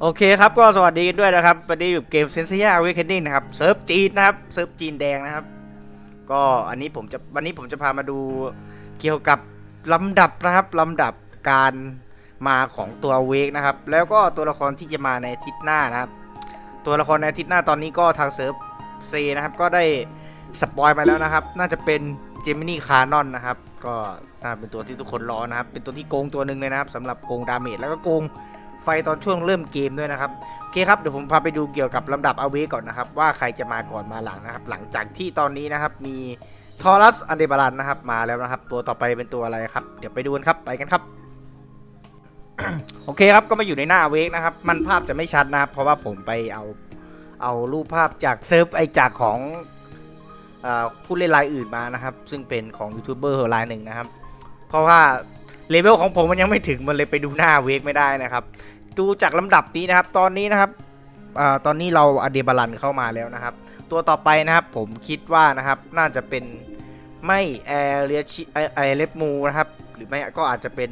โอเคครับก็สวัสดีด้วยนะครับวันนี้อยู่เกมเซนเซียเวคเคนดิ้งนะครับเซิร์ฟจีนนะครับเซิร์ฟจีนแดงนะครับ ก็อันนี้ผมจะวันนี้ผมจะพามาดูเกี่ยวกับลำดับนะครับลำดับการมาของตัวเวกนะครับ แล้วก็ตัวละครที่จะมาในอาทิตย์หน้านะครับ ตัวละครในอาทิตย์หน้าตอนนี้ก็ทางเซิร์ฟเซนะครับ ก็ได้สปอยมาแล้วนะครับ น่าจะเป็นเจมินี่คานอนนะครับ ก็น่าเป็นตัวที่ทุกคนรอนะครับ เป็นตัวที่โกงตัวหนึ่งเลยนะครับสำหรับโกงดาเมจแล้วก็โกง ไฟตอนช่วงเริ่มเกมด้วยนะครับโอเคครับเดี๋ยวผมพาไปดูเกี่ยวกับลำดับเอาเวก่อนนะครับ ว่าใครจะมาก่อนมาหลังนะครับ หลังจากที่ตอนนี้นะครับมีทอรัสอันเดบารันนะครับมาแล้วนะครับ ตัวต่อไปเป็นตัวอะไรครับ เดี๋ยวไปดูกันครับไปกันครับโอเคครับก็มาอยู่ในหน้าเวกนะครับ มันภาพจะไม่ชัดนะครับ เพราะว่าผมไปเอาเอารูปภาพจากเซิร์ฟไอจากของอผู้เล่นรายอื่นมานะครับ ซึ่งเป็นของยูทูบเบอร์รายหนึ่งนะครับ เพราะว่า เลเวลของผมมันยังไม่ถึงมันเลยไปดูหน้าเวกไม่ได้นะครับ ดูจากลำดับนี้นะครับ ตอนนี้นะครับอตอนนี้เราอเดบาลันเข้ามาแล้วนะครับ ตัวต่อไปนะครับผมคิดว่านะครับน่าจะเป็นไม่แอเรียชิไอเลฟมูนะครับ หรือไม่ก็อาจจะเป็น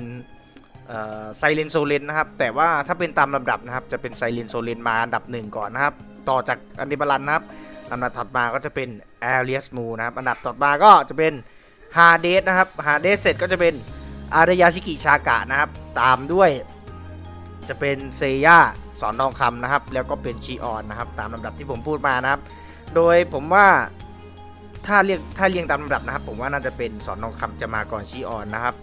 ไซเลนโซเลนนะครับ แต่ว่าถ้าเป็นตามลำดับนะครับ จะเป็นไซเลนโซเลนมาอันดับหนึ่งก่อนนะครับ ต่อจากอเดบาลันนะครับลำดับถัดมาก็จะเป็นแอเรียสมูนะครับ อันดับต่อมาก็จะเป็นฮาเดสนะครับฮาเดสเสร็จก็จะเป็น อารยาชิกิชากะนะครับ ตามด้วย จะเป็นเซย่าสอนทองคำนะครับ แล้วก็เป็นชีออนนะครับ ตามลำดับที่ผมพูดมานะครับ โดยผมว่าถ้าเรียกถ้าเรียงตามลำดับนะครับ ผมว่าน่าจะเป็นสอนทองคำจะมาก่อนชีออนนะครับ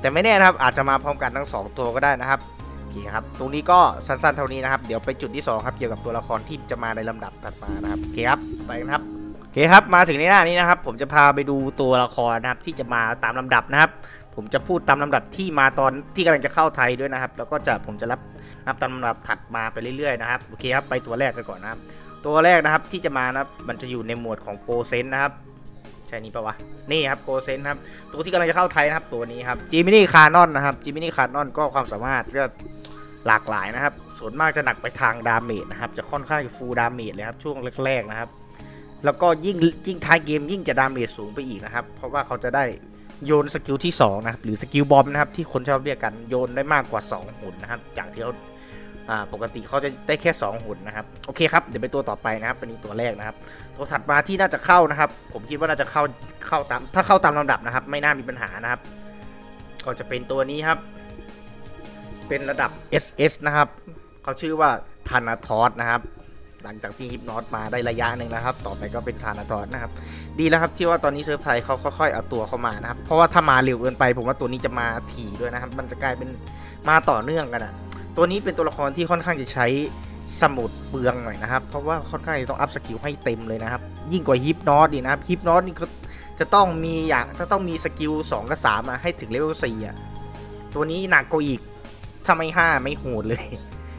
แต่ไม่แน่นะครับอาจจะมาพร้อมกันทั้งสองตัวก็ได้นะครับโอเคครับตรงนี้ก็สั้นๆเท่านี้นะครับ เดี๋ยวไปจุดที่สองครับเกี่ยวกับตัวละครที่จะมาในลำดับถัดมานะครับโอเคครับไปกันครับ เคครับมาถึงในหน้านี้นะครับ ผมจะพาไปดูตัวละครนะครับ ที่จะมาตามลำดับนะครับ ผมจะพูดตามลำดับที่มาตอนที่กำลังจะเข้าไทยด้วยนะครับ แล้วก็จะผมจะรับนับตามลำดับถัดมาไปเรื่อยๆนะครับโอเคครับไปตัวแรกกันก่อนนะครับ ตัวแรกนะครับที่จะมานะครับมันจะอยู่ในหมวดของโกเซนนะครับใช่นี้ปะวะนี่ครับโกเซนครับตัวที่กำลังจะเข้าไทยนะครับตัวนี้ครับจิมินี่คานอนนะครับจิมินี่คานอนก็ความสามารถก็หลากหลายนะครับ ส่วนมากจะหนักไปทางดาเมจนะครับ จะค่อนข้างฟูลดาเมจเลยครับช่วงแรกๆนะครับ แล้วก็ยิ่งยิ่งท้ายเกมยิ่งจะดาเมจสูงไปอีกนะครับ เพราะว่าเขาจะได้โยนสกิลที่ 2 นะครับ หรือสกิลบอมนะครับ ที่คนชอบเรียกกันโยนได้มากกว่า 2หุ่นนะครับ จากที่เขาปกติเขาจะได้แค่ 2 หุ่นนะครับ โอเคครับ เดี๋ยวไปตัวต่อไปนะครับเป็นตัวแรกนะครับ ตัวถัดมาที่น่าจะเข้านะครับ ผมคิดว่าน่าจะเข้าเข้าตามถ้าเข้าตามลำดับนะครับ ไม่น่ามีปัญหานะครับ ก็จะเป็นตัวนี้ครับ เป็นระดับ SS นะครับเขาชื่อว่าธานาทอสนะครับ หลังจากที่ฮิปนอตมาได้ระยะหนึ่งแล้วครับ ต่อไปก็เป็นธานาทอสนะครับ ดีแล้วครับที่ว่าตอนนี้เซิร์ฟไทยเขาค่อยๆเอาตัวเข้ามานะครับ เพราะว่าถ้ามาเร็วเกินไปผมว่าตัวนี้จะมาถี่ด้วยนะครับ มันจะกลายเป็นมาต่อเนื่องกันอะตัวนี้เป็นตัวละครที่ค่อนข้างจะใช้สมุดเปลืองหน่อยนะครับ เพราะว่าค่อนข้างจะต้องอัพสกิลให้เต็มเลยนะครับ ยิ่งกว่าฮิปนอตดีนะครับฮิปนอตนี่ก็จะต้องมีอย่างจะต้องมีสกิล2กับ3อะให้ถึงเลเวล4อะตัวนี้หนักกว่าอีกถ้าไม่5ไม่โหดเลย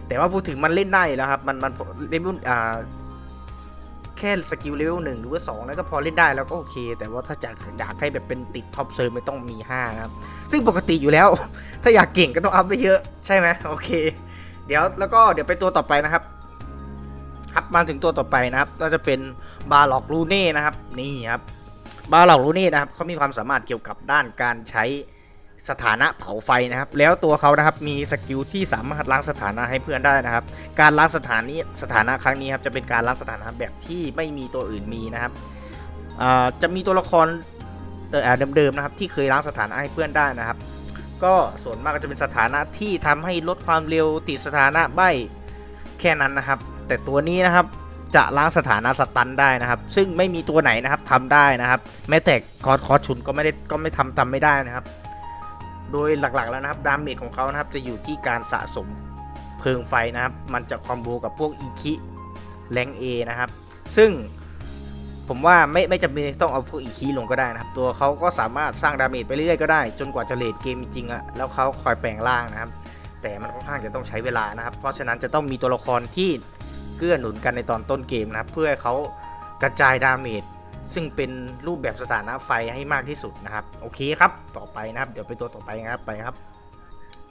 แต่ว่าพูดถึงมันเล่นได้แล้วครับ มันมันเลเวลอ่าแค่สกิลเลเวลหนึ่งหรือว่าสองแล้วก็พอเล่นได้แล้วก็โอเค แต่ว่าถ้าอยากอยากให้แบบเป็นติดท็อปเซิร์ฟไม่ต้องมี5นะครับ ซึ่งปกติอยู่แล้ว ถ้าอยากเก่งก็ต้องอัพไปเยอะใช่ไหมโอเค เดี๋ยวแล้วก็เดี๋ยวไปตัวต่อไปนะครับครับมาถึงตัวต่อไปนะครับก็จะเป็นบาล็อกลูเน่นะครับนี่ครับบาล็อกลูเน่นะครับเขามีความสามารถเกี่ยวกับด้านการใช้ สถานะเผาไฟนะครับ แล้วตัวเขานะครับมีสกิลที่สามารถล้างสถานะให้เพื่อนได้นะครับ การล้างสถานีสถานะครั้งนี้ครับจะเป็นการล้างสถานะแบบที่ไม่มีตัวอื่นมีนะครับจะมีตัวละครเดิมๆนะครับที่เคยล้างสถานะให้เพื่อนได้นะครับ ก็ส่วนมากก็จะเป็นสถานะที่ทำให้ลดความเร็วติดสถานะใบแค่นั้นนะครับ แต่ตัวนี้นะครับจะล้างสถานะสตันได้นะครับ ซึ่งไม่มีตัวไหนนะครับทำได้นะครับ แม้แต่คอร์สคอร์สชุนก็ไม่ได้ก็ไม่ทำทำไม่ได้นะครับ โดยหลักๆแล้วนะครับดาเมจของเขานะครับจะอยู่ที่การสะสมเพลิงไฟนะครับ มันจะคอมโบกับพวกอีคิแรงเอนะครับ ซึ่งผมว่าไม่ไม่จำเป็นต้องเอาพวกอีคิลงก็ได้นะครับ ตัวเขาก็สามารถสร้างดาเมจไปเรื่อยๆก็ได้ จนกว่าจะเลดเกมจริงๆอะแล้วเขาคอยแปลงร่างนะครับ แต่มันค่อนข้างจะต้องใช้เวลานะครับ เพราะฉะนั้นจะต้องมีตัวละครที่เกื้อหนุนกันในตอนต้นเกมนะครับ เพื่อให้เขากระจายดาเมจ ซึ่งเป็นรูปแบบสถานะไฟให้มากที่สุดนะครับ โอเคครับ ต่อไปนะครับ เดี๋ยวไปตัวต่อไปนะครับไปครับ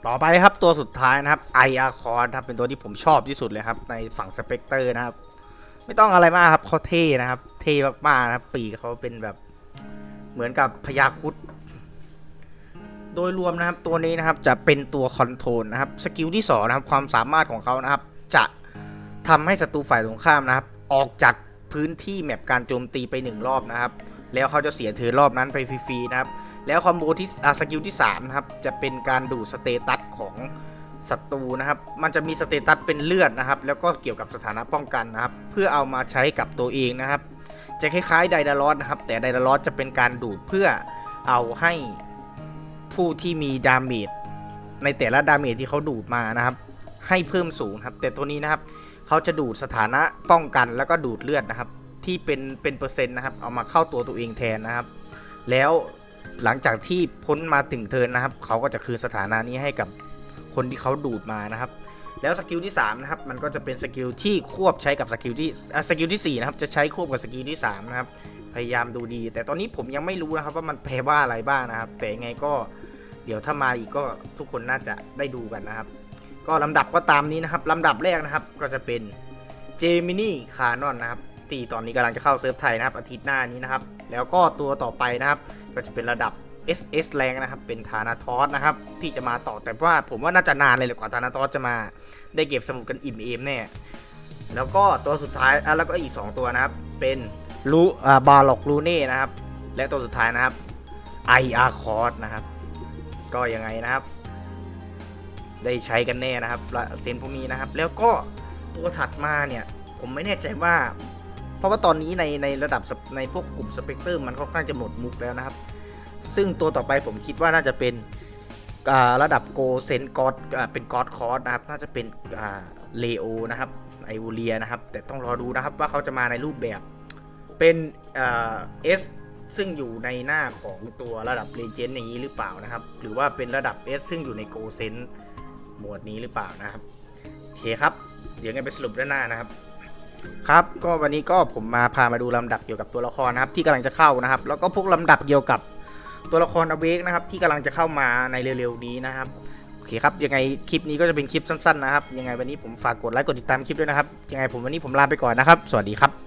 ต่อไปครับตัวสุดท้ายนะครับไออาคอนครับเป็นตัวที่ผมชอบที่สุดเลยครับ ในฝั่งสเปกเตอร์นะครับ ไม่ต้องอะไรมากครับเขาเท่นะครับ เท่มากๆนะครับ ปีกเขาเป็นแบบเหมือนกับพญาคุดโดยรวมนะครับตัวนี้นะครับจะเป็นตัวคอนโทรลนะครับสกิลที่สองนะครับความสามารถของเขานะครับ จะทำให้ศัตรูฝ่ายตรงข้ามนะครับ ออกจาก พื้นที่แมปการโจมตีไปหนึ่งรอบนะครับ แล้วเขาจะเสียเทิร์นรอบนั้นไปฟรีๆนะครับ แล้วคอมโบที่อาสกิลที่3นะครับจะเป็นการดูดสเตตัสของศัตรูนะครับ มันจะมีสเตตัสเป็นเลือดนะครับ แล้วก็เกี่ยวกับสถานะป้องกันนะครับ เพื่อเอามาใช้กับตัวเองนะครับ จะคล้ายๆไดดารอสนะครับ แต่ไดดารอสจะเป็นการดูดเพื่อเอาให้ผู้ที่มีดาเมจในแต่ละดาเมจที่เขาดูดมานะครับ ให้เพิ่มสูงครับ แต่ตัวนี้นะครับเขาจะดูดสถานะป้องกันแล้วก็ดูดเลือดนะครับ ที่เป็นเป็นเปอร์เซ็นต์นะครับ เอามาเข้าตัวตัวเองแทนนะครับ แล้วหลังจากที่พ้นมาถึงเทินนะครับเขาก็จะคืนสถานะนี้ให้กับคนที่เขาดูดมานะครับ แล้วสกิลที่3นะครับมันก็จะเป็นสกิลที่ควบใช้กับสกิลที่สกิลที่4นะครับจะใช้ควบกับสกิลที่3นะครับพยายามดูดี แต่ตอนนี้ผมยังไม่รู้นะครับว่ามันแปลว่าอะไรบ้างนะครับ แต่ยังไงก็เดี๋ยวถ้ามาอีกก็ทุกคนน่าจะได้ดูกันนะครับ ก็ลำดับก็ตามนี้นะครับลำดับแรกนะครับก็จะเป็นเจมินี่คานอนนะครับตีตอนนี้กำลังจะเข้าเซิร์ฟไทยนะครับ อาทิตย์หน้านี้นะครับ แล้วก็ตัวต่อไปนะครับ ก็จะเป็นระดับ SS แรงนะครับ เป็นธานาทอสนะครับ ที่จะมาต่อแต่ว่าผมว่าน่าจะนานเลยแหละกว่าธานาทอสจะมาได้เก็บสมุดกันอิ่มเอมแน่แล้วก็ตัวสุดท้ายแล้วก็อีก 2 ตัวนะครับ เป็นลูอ่าบาล็อกลูเน่นะครับ และตัวสุดท้ายนะครับไออาคอสนะครับ ก็ยังไงนะครับ ได้ใช้กันแน่นะครับเซนพวกนี้นะครับ แล้วก็ตัวถัดมาเนี่ย ผมไม่แน่ใจว่า เพราะว่าตอนนี้ในในระดับในพวกกลุ่มสเปกเตอร์มันค่อนข้างจะหมดมุกแล้วนะครับ ซึ่งตัวต่อไปผมคิดว่าน่าจะเป็นระดับโกเซนกอดเป็นกอดคอร์สนะครับ น่าจะเป็นเลโอนะครับไอวูเลียนะครับ แต่ต้องรอดูนะครับว่าเขาจะมาในรูปแบบเป็นเอสซึ่งอยู่ในหน้าของตัวระดับเลเจนด์อย่างนี้หรือเปล่านะครับ หรือว่าเป็นระดับ S ซึ่งอยู่ในโกเซน หมวดนี้หรือเปล่านะครับโอเคครับ เดี๋ยวไงไปสรุปด้านหน้านะครับ ครับ ก็วันนี้ก็ผมมาพามาดูลำดับเกี่ยวกับตัวละครนะครับ ที่กำลังจะเข้านะครับ แล้วก็พวกลำดับเกี่ยวกับตัวละครอเวกนะครับ ที่กำลังจะเข้ามาในเร็วๆนี้นะครับโอเคครับยังไงคลิปนี้ก็จะเป็นคลิปสั้นๆนะครับยังไงวันนี้ผมฝากกดไลค์กดติดตามคลิปด้วยนะครับยังไงผมวันนี้ผมลาไปก่อนนะครับ สวัสดีครับ